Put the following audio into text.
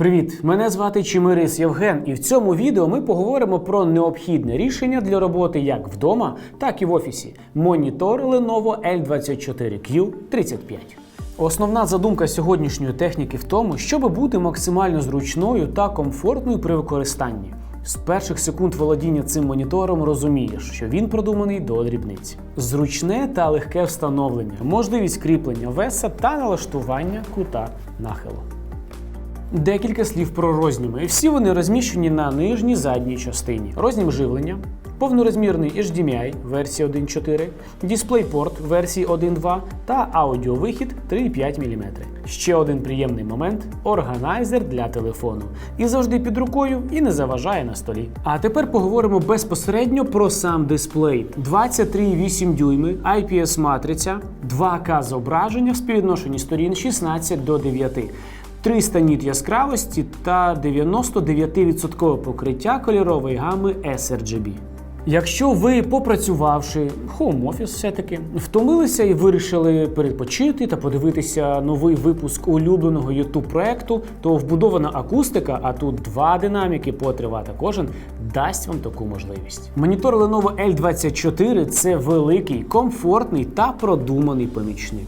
Привіт! Мене звати Чимирис Євген, і в цьому відео ми поговоримо про необхідне рішення для роботи як вдома, так і в офісі. Монітор Lenovo L24Q35. Основна задумка сьогоднішньої техніки в тому, щоб бути максимально зручною та комфортною при використанні. З перших секунд володіння цим монітором розумієш, що він продуманий до дрібниць. Зручне та легке встановлення, можливість кріплення веса та налаштування кута нахилу. Декілька слів про розніми. Всі вони розміщені на нижній задній частині. Рознім живлення, повнорозмірний HDMI версії 1.4, DisplayPort версії 1.2 та аудіовихід 3,5 мм. Ще один приємний момент органайзер для телефону. І завжди під рукою і не заважає на столі. А тепер поговоримо безпосередньо про сам дисплей. 23,8 дюйми, IPS матриця, 2К зображення в співвідношенні сторін 16 до 9. 300 ніт яскравості та 99% покриття кольорової гами sRGB. Якщо ви, попрацювавши Home Office все-таки, втомилися і вирішили перепочити та подивитися новий випуск улюбленого youtube проекту, то вбудована акустика, а тут два динаміки по три Вт кожен, дасть вам таку можливість. Монітор Lenovo L24 це великий, комфортний та продуманий помічник.